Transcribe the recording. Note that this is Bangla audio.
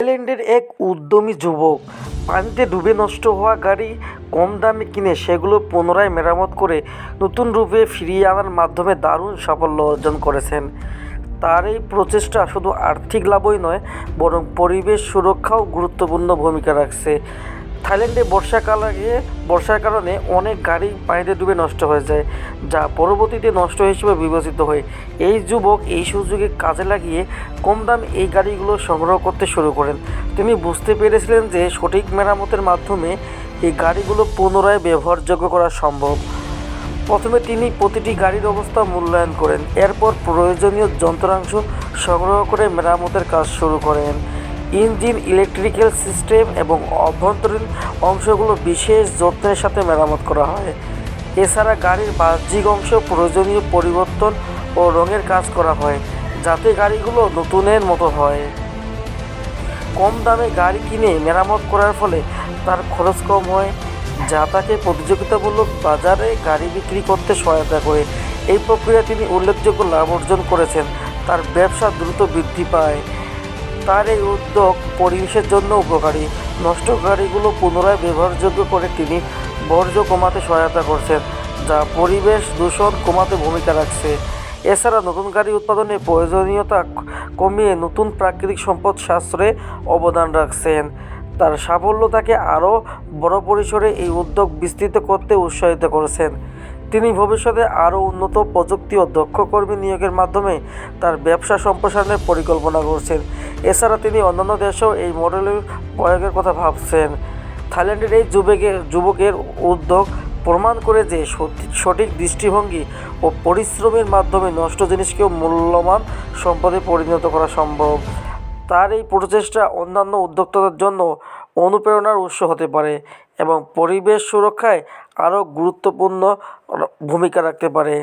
থাইল্যান্ডের এক উদ্যমী যুবক পানিতে ডুবে নষ্ট হওয়া গাড়ি কম দামে কিনে সেগুলো পুনরায় মেরামত করে নতুন রূপে ফিরিয়ে আনার মাধ্যমে দারুণ সাফল্য অর্জন করেছেন। তার এই প্রচেষ্টা শুধু আর্থিক লাভই নয়, বরং পরিবেশ সুরক্ষাও গুরুত্বপূর্ণ ভূমিকা রাখছে। থাইল্যান্ডে বর্ষাকাল আগে বর্ষার কারণে অনেক গাড়ি পানিতে ডুবে নষ্ট হয়ে যায়, যা পরবর্তীতে নষ্ট হিসেবে বিবেচিত হয়। এই যুবক এই সুযোগে কাজে লাগিয়ে কম দামে এই গাড়িগুলো সংগ্রহ করতে শুরু করেন। তিনি বুঝতে পেরেছিলেন যে সঠিক মেরামতের মাধ্যমে এই গাড়িগুলো পুনরায় ব্যবহারযোগ্য করা সম্ভব। প্রথমে তিনি প্রতিটি গাড়ির অবস্থা মূল্যায়ন করেন। এরপর প্রয়োজনীয় যন্ত্রাংশ সংগ্রহ করে মেরামতের কাজ শুরু করেন। ইঞ্জিন, ইলেকট্রিক্যাল সিস্টেম এবং অভ্যন্তরীণ অংশগুলো বিশেষ যত্নের সাথে মেরামত করা হয়। এছাড়া গাড়ির বাহ্যিক অংশ প্রয়োজনীয় পরিবর্তন ও রঙের কাজ করা হয়, যাতে গাড়িগুলো নতুনের মতো হয়। কম দামে গাড়ি কিনে মেরামত করার ফলে তার খরচ কম হয়, যা তাকে প্রতিযোগিতামূলক বাজারে গাড়ি বিক্রি করতে সহায়তা করে। এই প্রক্রিয়ায় তিনি উল্লেখযোগ্য লাভ অর্জন করেছেন, তার ব্যবসা দ্রুত বৃদ্ধি পায়। তার এই উদ্যোগ পরিবেশের জন্য উপকারী। নষ্ট গাড়িগুলো পুনরায় ব্যবহারযোগ্য করে তিনি বর্জ্য কমাতে সহায়তা করছেন, যা পরিবেশ দূষণ কমাতে ভূমিকা রাখছে। এছাড়া নতুন গাড়ি উৎপাদনে প্রয়োজনীয়তা কমিয়ে নতুন প্রাকৃতিক সম্পদ সাশ্রয়ে অবদান রাখছেন। তার সাফল্য তাকে আরও বড় পরিসরে এই উদ্যোগ বিস্তৃত করতে উৎসাহিত করেছেন। তিনি ভবিষ্যতে আরও উন্নত প্রযুক্তি ও দক্ষ কর্মী নিয়োগের মাধ্যমে তার ব্যবসা সম্প্রসারণের পরিকল্পনা করছেন। এছাড়া তিনি অন্যান্য দেশেও এই মডেলের প্রয়োগের কথা ভাবছেন। থাইল্যান্ডের এই যুবকের যুবকের উদ্যোগ প্রমাণ করে যে সঠি- সঠিক দৃষ্টিভঙ্গি ও পরিশ্রমের মাধ্যমে নষ্ট জিনিসকেও মূল্যবান সম্পদে পরিণত করা সম্ভব। তার এই প্রচেষ্টা অন্যান্য উদ্যোক্তাদের জন্য অনুপ্রেরণার উৎস হতে পারে এবং পরিবেশ সুরক্ষায় আরও গুরুত্বপূর্ণ ভূমিকা রাখতে পারে।